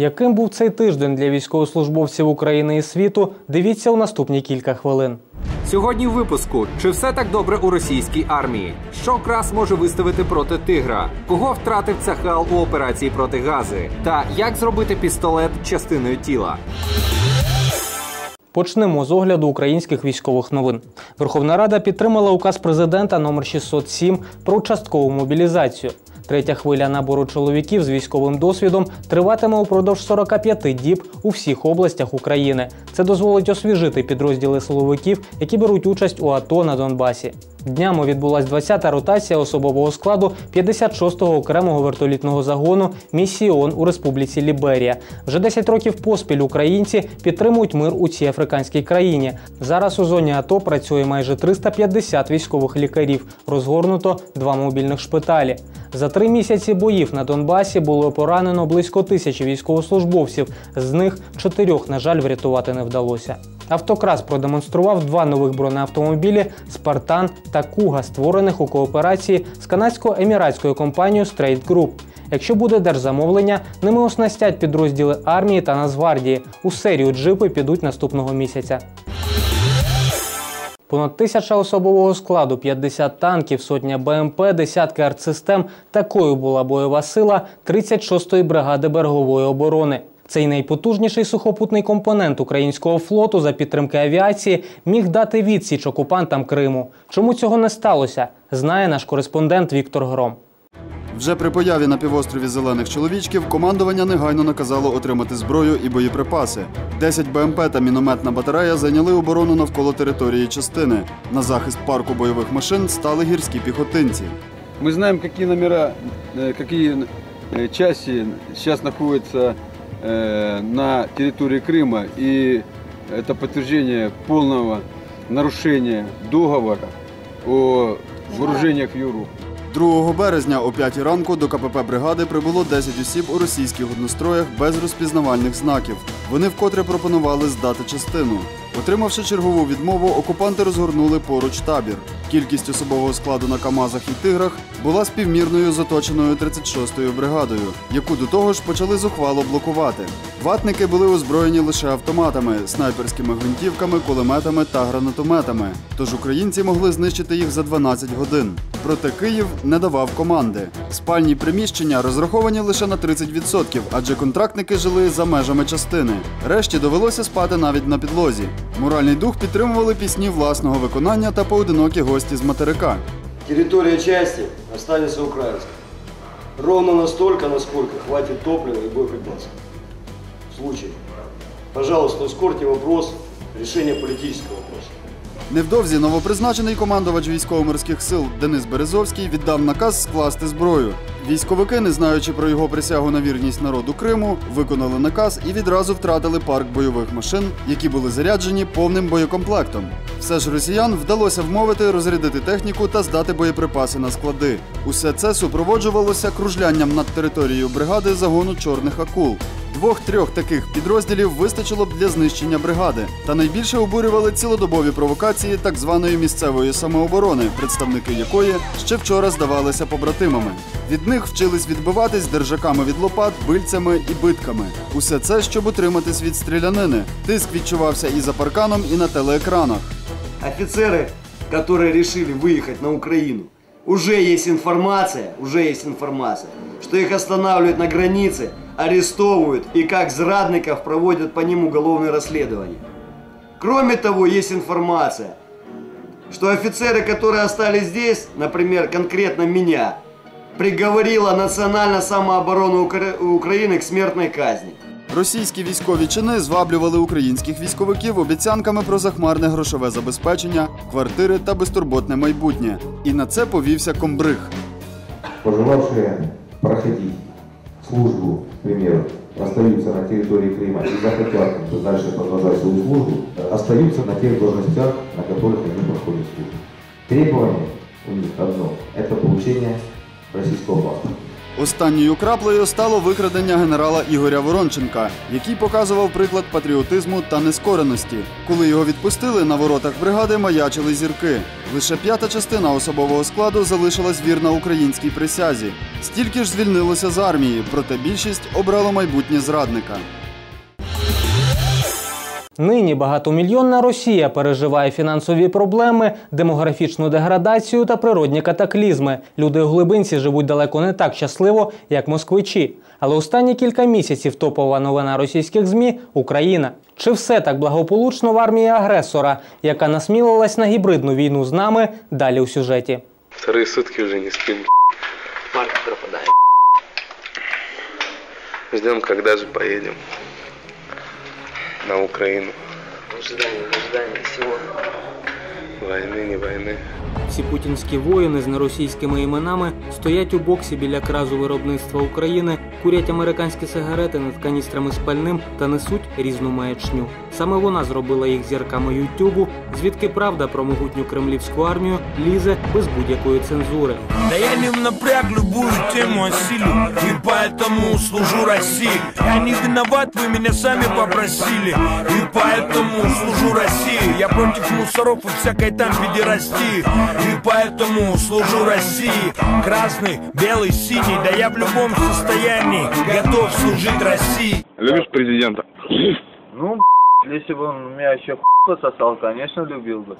Яким був цей тиждень для військовослужбовців України і світу? Дивіться у наступні кілька хвилин. Сьогодні в випуску чи все так добре у російській армії? Що крас може виставити проти тигра? Кого втратив Цахал у операції проти гази? Та як зробити пістолет частиною тіла? Почнемо з огляду українських військових новин. Верховна Рада підтримала указ президента номер 607 про часткову мобілізацію. Третя хвиля набору чоловіків з військовим досвідом триватиме упродовж 45 діб у всіх областях України. Це дозволить освіжити підрозділи силовиків, які беруть участь у АТО на Донбасі. Днями відбулась 20-та ротація особового складу 56-го окремого вертолітного загону місії ООН у Республіці Ліберія. Вже 10 років поспіль українці підтримують мир у цій африканській країні. Зараз у зоні АТО працює майже 350 військових лікарів. Розгорнуто два мобільних шпиталі. За три місяці боїв на Донбасі було поранено близько тисячі військовослужбовців. З них чотирьох, на жаль, врятувати не вдалося. Автокрас продемонстрував два нових бронеавтомобілі Спартан та Куга, створених у кооперації з канадсько-еміратською компанією Straight Group. Якщо буде держзамовлення, ними оснастять підрозділи армії та Нацгвардії. У серію джипи підуть наступного місяця. Понад тисяча особового складу, 50 танків, сотня БМП, десятки артсистем. Такою була бойова сила 36-ї бригади берегової оборони. Цей найпотужніший сухопутний компонент українського флоту за підтримки авіації міг дати відсіч окупантам Криму. Чому цього не сталося? Знає наш кореспондент Віктор Гром. Вже при появі на півострові зелених чоловічків командування негайно наказало отримати зброю і боєприпаси. 10 БМП та мінометна батарея зайняли оборону навколо території частини. На захист парку бойових машин стали гірські піхотинці. Мы знаем, какие номера, э, какие э, части сейчас находятся э, на территории Крыма, и это подтверждение полного нарушения договора о вооружениях в Европе. 2 березня о 5 ранку до КПП бригади прибуло 10 осіб у російських одностроях без розпізнавальних знаків. Вони вкотре пропонували здати частину. Отримавши чергову відмову, окупанти розгорнули поруч табір. Кількість особового складу на Камазах і тиграх була співмірною з оточеною 36-ю бригадою, яку до того ж почали зухвало блокувати. Ватники були озброєні лише автоматами, снайперськими гвинтівками, кулеметами та гранатометами. Тож українці могли знищити їх за 12 годин. Проте Київ не давав команди. Спальні приміщення розраховані лише на 30%, адже контрактники жили за межами частини. Решті довелося спати навіть на підлозі. Моральний дух підтримували пісні власного виконання та поодинокі гості з материка. Территория части останется украинской. Ровно настолько, насколько хватит топлива и боеприпасов. В случае. Пожалуйста, ускорьте вопрос решения политического вопроса. Невдовзі новопризначений командувач військово-морських сил Денис Березовський віддав наказ скласти зброю. Військовики, не знаючи про його присягу на вірність народу Криму, виконали наказ і відразу втратили парк бойових машин, які були заряджені повним боєкомплектом. Все ж росіян вдалося вмовити розрядити техніку та здати боєприпаси на склади. Усе це супроводжувалося кружлянням над територією бригади загону чорних акул. Двох-трьох таких підрозділів вистачило б для знищення бригади. Та найбільше обурювали цілодобові провокації так званої місцевої самооборони, представники якої ще вчора здавалися побратимами. Від них вчились відбиватись держаками від лопат, бильцями і битками. Усе це, щоб утриматись від стрілянини. Тиск відчувався і за парканом, і на телеекранах. Офицеры, которые решили выехать на Украину, Уже есть информация, уже есть информация, что их останавливают на границе, арестовывают и как зрадников проводят по ним уголовное расследование. Кроме того, есть информация, что офицеры, которые остались здесь, например, конкретно меня, приговорила национальная самооборона Укра- Украины к смертной казни. Російські військові чини зваблювали українських військовиків обіцянками про захмарне грошове забезпечення, квартири та безтурботне майбутнє. І на це повівся комбриг. пожелавшие проходить службу, к примеру, остаются на территории Крыма и захотят дальше продолжать свою службу, остаются на тех должностях, на которых они проходят службу. Требование у них одно – это получение российского паспорта. Останньою краплею стало викрадення генерала Ігоря Воронченка, який показував приклад патріотизму та нескореності. Коли його відпустили, на воротах бригади маячили зірки. Лише п'ята частина особового складу залишилась вірна українській присязі. Стільки ж звільнилося з армії, проте більшість обрало майбутнє зрадника. Нині багатомільйонна Росія переживає фінансові проблеми, демографічну деградацію та природні катаклізми. Люди у глибинці живуть далеко не так щасливо, як москвичі. Але останні кілька місяців топова новина російських змі Україна. Чи все так благополучно в армії агресора, яка насмілилась на гібридну війну з нами? Далі у сюжеті. Вторые сутки уже не спим. Марк пропадает. Ждем, когда же поедем на Украину. В ожидании, в ожидании всего Войны, не войны. Ці путінські воїни з неросійськими іменами стоять у боксі біля кразу виробництва України, курять американські сигарети над каністрами з пальним та несуть різну маячню. Саме вона зробила їх зірками Ютубу, звідки правда про могутню кремлівську армію лізе без будь-якої цензури. Да я не напряг любую тему осилю И поэтому служу России Я не виноват, вы меня сами попросили И поэтому служу России Я против мусоров и всякой там педерастии И поэтому служу России Красный, белый, синий Да я в любом состоянии готов служить России Любишь президента? Ну, если бы он меня еще пососал, конечно, любил бы.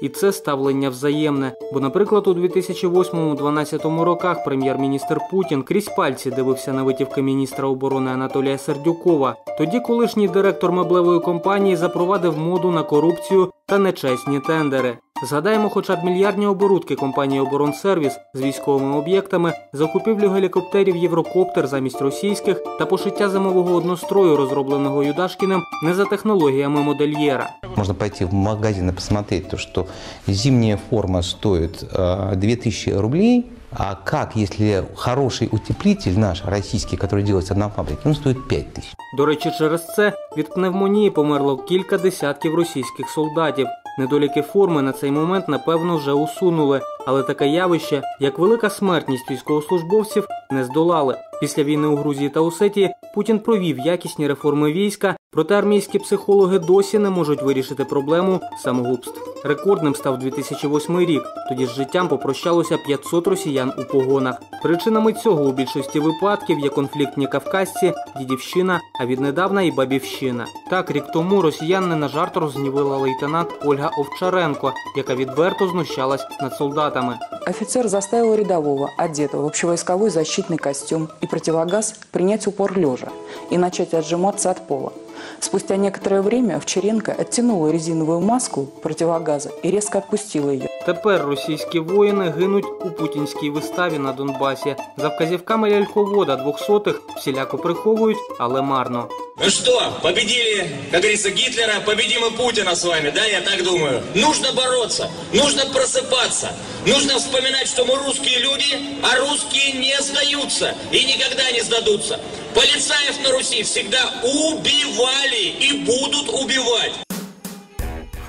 І це ставлення взаємне. Бо, наприклад, у 2008-2012 роках прем'єр-міністр Путін крізь пальці дивився на витівки міністра оборони Анатолія Сердюкова. Тоді колишній директор меблевої компанії запровадив моду на корупцію та нечесні тендери. Згадаємо, хоча б мільярдні оборудки компанії Оборонсервіс з військовими об'єктами, закупівлю гелікоптерів Єврокоптер замість російських та пошиття зимового однострою, розробленого Юдашкіним, не за технологіями модельєра. Можно пойти в магазин и посмотреть, то, что зимняя форма стоит э, 2000 рублей, а как, если хороший утеплитель наш, российский, который делается на фабрике, он стоит 5000. До речі, через це від пневмонії померло кілька десятків російських солдатів. Недоліки форми на цей момент напевно вже усунули, але таке явище, як велика смертність військовослужбовців, не здолали. Після війни у Грузії та Осетії Путін провів якісні реформи війська, проте армійські психологи досі не можуть вирішити проблему самогубств. Рекордним став 2008 рік. Тоді з життям попрощалося 500 росіян у погонах. Причинами цього у більшості випадків є конфліктні кавказці, дідівщина, а віднедавна і бабівщина. Так, рік тому росіян не на жарт розгнівила лейтенант Ольга Овчаренко, яка відверто знущалась над солдатами. Офицер заставил рядового, одетого в общевойсковой защитный костюм и противогаз, принять упор лежа и начать отжиматься от пола. Спустя некоторое время Овчаренко оттянула резиновую маску противогаза и резко отпустила ее. Тепер російські воїни гинуть у путінській виставі на Донбасі. За вказівками ляльковода двохсотих всіляко приховують, але марно. Ну что, победили, как говорится, Гитлера, победим и Путина с вами, да, я так думаю. Нужно бороться, нужно просыпаться, нужно вспоминать, что мы русские люди, а русские не сдаются и никогда не сдадутся. Полицаев на Руси всегда убивали и будут убивать.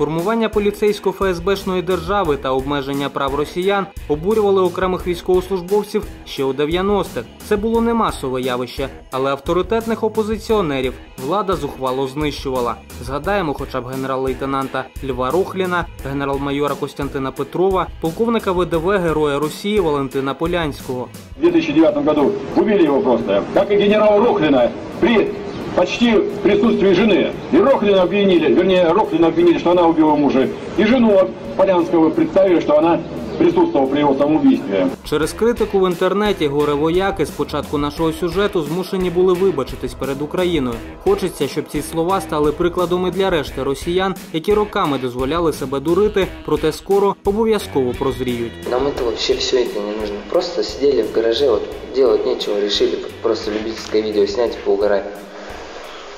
Формування поліцейсько-ФСБшної держави та обмеження прав росіян обурювали окремих військовослужбовців ще у 90-х. Це було не масове явище, але авторитетних опозиціонерів влада зухвало знищувала. Згадаємо, хоча б генерал-лейтенанта Льва Рухліна, генерал-майора Костянтина Петрова, полковника ВДВ Героя Росії Валентина Полянського. В 2009 году убили его просто, как и генерала Рохлина при почти присутствии жены. И Рохлина обвинили, вернее, Рохлина обвинили, что она убила мужа. И жену от Полянского представили, что она присутствовала при его самоубийстве. Через критику в інтернеті горе-вояки з початку нашого сюжету змушені були вибачитись перед Україною. Хочеться, щоб ці слова стали прикладом і для решти росіян, які роками дозволяли себе дурити, проте скоро обов'язково прозріють. Нам это вообще все это не нужно. Просто сидели в гараже, вот делать нечего, решили просто любительское видео снять и поугарать.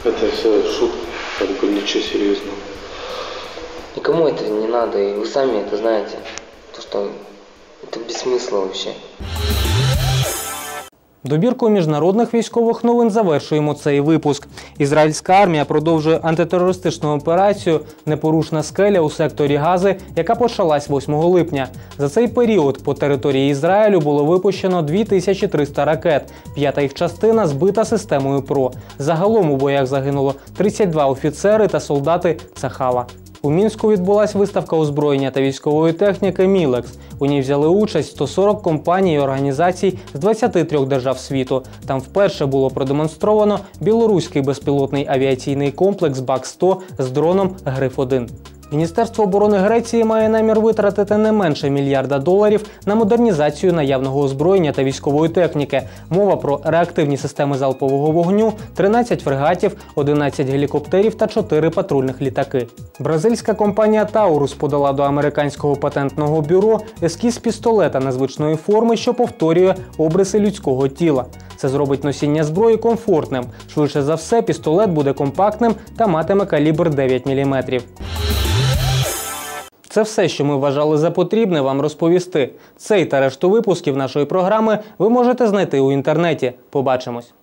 Это все шутка, как бы ничего серьезного. Никому это не надо, и вы сами это знаете. То, что это без смысла вообще. Добіркою міжнародних військових новин завершуємо цей випуск. Ізраїльська армія продовжує антитерористичну операцію Непорушна скеля у секторі Гази, яка почалась 8 липня. За цей період по території Ізраїлю було випущено 2300 ракет. П'ята їх частина збита системою ПРО. Загалом у боях загинуло 32 офіцери та солдати Цахала. У мінську відбулася виставка озброєння та військової техніки Мілекс. У ній взяли участь 140 компаній і організацій з 23 держав світу. Там вперше було продемонстровано білоруський безпілотний авіаційний комплекс БАК-100 з дроном Гриф-1. Міністерство оборони Греції має намір витратити не менше мільярда доларів на модернізацію наявного озброєння та військової техніки. Мова про реактивні системи залпового вогню, 13 фрегатів, 11 гелікоптерів та 4 патрульних літаки. Бразильська компанія Таурус подала до американського патентного бюро ескіз пістолета незвичної форми, що повторює обриси людського тіла. Це зробить носіння зброї комфортним. Швидше за все, пістолет буде компактним та матиме калібр 9 мм. Це все, що ми вважали за потрібне вам розповісти. Цей та решту випусків нашої програми ви можете знайти у інтернеті. Побачимось.